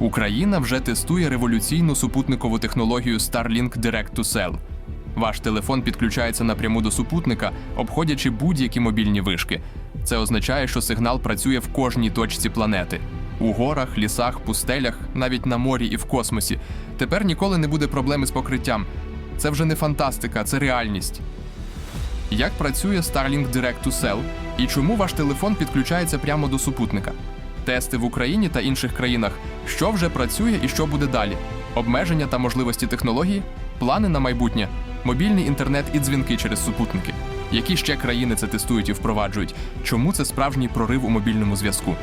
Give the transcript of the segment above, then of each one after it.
Україна вже тестує революційну супутникову технологію Starlink Direct to Cell. Ваш телефон підключається напряму до супутника, обходячи будь-які мобільні вишки. Це означає, що сигнал працює в кожній точці планети у горах, лісах, пустелях, навіть на морі і в космосі. Тепер ніколи не буде проблеми з покриттям. Це вже не фантастика, це реальність. Як працює Starlink Direct to Cell і чому ваш телефон підключається прямо до супутника? Тести в Україні та інших країнах, що вже працює і що буде далі? Обмеження та можливості технології, плани на майбутнє, мобільний інтернет і дзвінки через супутники. Які ще країни це тестують і впроваджують? Чому це справжній прорив у мобільному зв'язку?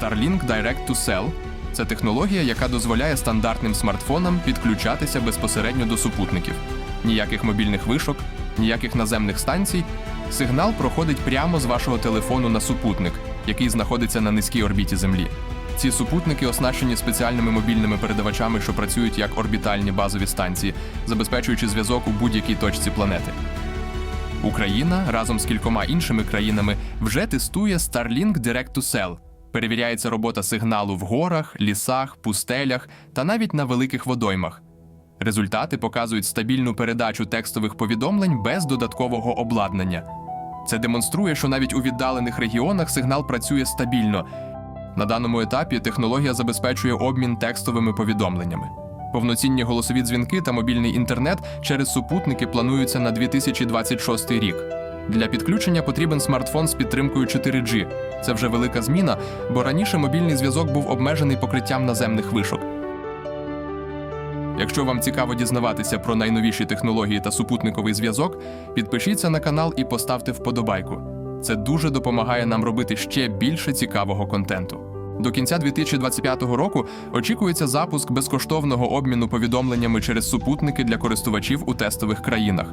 Starlink Direct to Cell – це технологія, яка дозволяє стандартним смартфонам підключатися безпосередньо до супутників. Ніяких мобільних вишок, ніяких наземних станцій. Сигнал проходить прямо з вашого телефону на супутник, який знаходиться на низькій орбіті Землі. Ці супутники оснащені спеціальними мобільними передавачами, що працюють як орбітальні базові станції, забезпечуючи зв'язок у будь-якій точці планети. Україна разом з кількома іншими країнами вже тестує Starlink Direct to Cell. Перевіряється робота сигналу в горах, лісах, пустелях та навіть на великих водоймах. Результати показують стабільну передачу текстових повідомлень без додаткового обладнання. Це демонструє, що навіть у віддалених регіонах сигнал працює стабільно. На даному етапі технологія забезпечує обмін текстовими повідомленнями. Повноцінні голосові дзвінки та мобільний інтернет через супутники плануються на 2026 рік. Для підключення потрібен смартфон з підтримкою 4G. Це вже велика зміна, бо раніше мобільний зв'язок був обмежений покриттям наземних вишок. Якщо вам цікаво дізнаватися про найновіші технології та супутниковий зв'язок, підпишіться на канал і поставте вподобайку. Це дуже допомагає нам робити ще більше цікавого контенту. До кінця 2025 року очікується запуск безкоштовного обміну повідомленнями через супутники для користувачів у тестових країнах.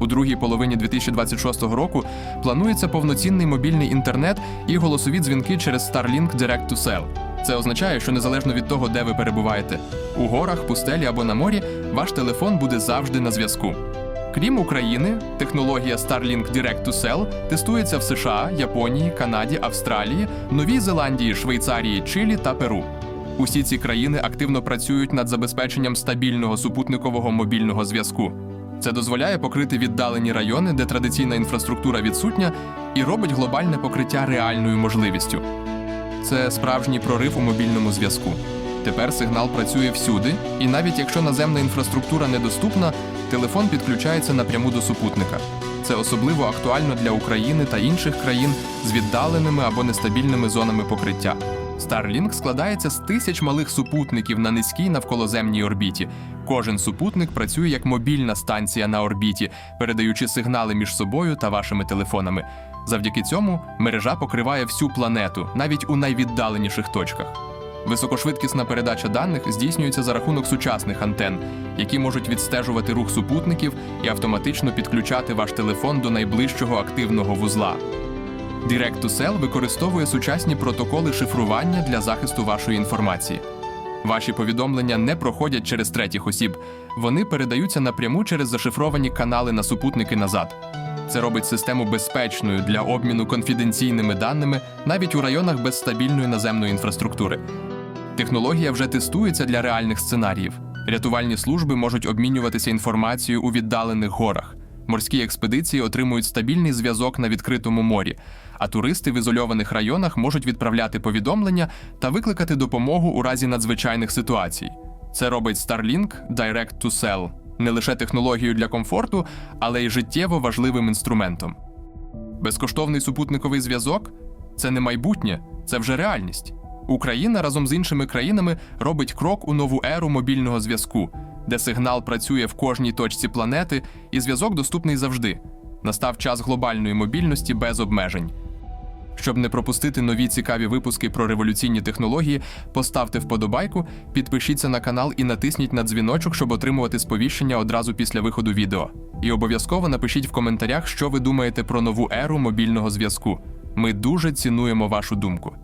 У другій половині 2026 року планується повноцінний мобільний інтернет і голосові дзвінки через Starlink Direct to Cell. Це означає, що незалежно від того, де ви перебуваєте у горах, пустелі або на морі, ваш телефон буде завжди на зв'язку. Крім України, технологія Starlink Direct to Cell тестується в США, Японії, Канаді, Австралії, Новій Зеландії, Швейцарії, Чилі та Перу. Усі ці країни активно працюють над забезпеченням стабільного супутникового мобільного зв'язку. Це дозволяє покрити віддалені райони, де традиційна інфраструктура відсутня, і робить глобальне покриття реальною можливістю. Це справжній прорив у мобільному зв'язку. Тепер сигнал працює всюди, і навіть якщо наземна інфраструктура недоступна, телефон підключається напряму до супутника. Це особливо актуально для України та інших країн з віддаленими або нестабільними зонами покриття. Starlink складається з тисяч малих супутників на низькій навколоземній орбіті. Кожен супутник працює як мобільна станція на орбіті, передаючи сигнали між собою та вашими телефонами. Завдяки цьому мережа покриває всю планету, навіть у найвіддаленіших точках. Високошвидкісна передача даних здійснюється за рахунок сучасних антен, які можуть відстежувати рух супутників і автоматично підключати ваш телефон до найближчого активного вузла. Direct to Cell використовує сучасні протоколи шифрування для захисту вашої інформації. Ваші повідомлення не проходять через третіх осіб, вони передаються напряму через зашифровані канали на супутники назад. Це робить систему безпечною для обміну конфіденційними даними навіть у районах без стабільної наземної інфраструктури. Технологія вже тестується для реальних сценаріїв. Рятувальні служби можуть обмінюватися інформацією у віддалених горах. Морські експедиції отримують стабільний зв'язок на відкритому морі, а туристи в ізольованих районах можуть відправляти повідомлення та викликати допомогу у разі надзвичайних ситуацій. Це робить Starlink Direct to Cell не лише технологією для комфорту, але й життєво важливим інструментом. Безкоштовний супутниковий зв'язок це не майбутнє, це вже реальність. Україна разом з іншими країнами робить крок у нову еру мобільного зв'язку, де сигнал працює в кожній точці планети і зв'язок доступний завжди. Настав час глобальної мобільності без обмежень. Щоб не пропустити нові цікаві випуски про революційні технології, поставте вподобайку, підпишіться на канал і натисніть на дзвіночок, щоб отримувати сповіщення одразу після виходу відео. І обов'язково напишіть в коментарях, що ви думаєте про нову еру мобільного зв'язку. Ми дуже цінуємо вашу думку.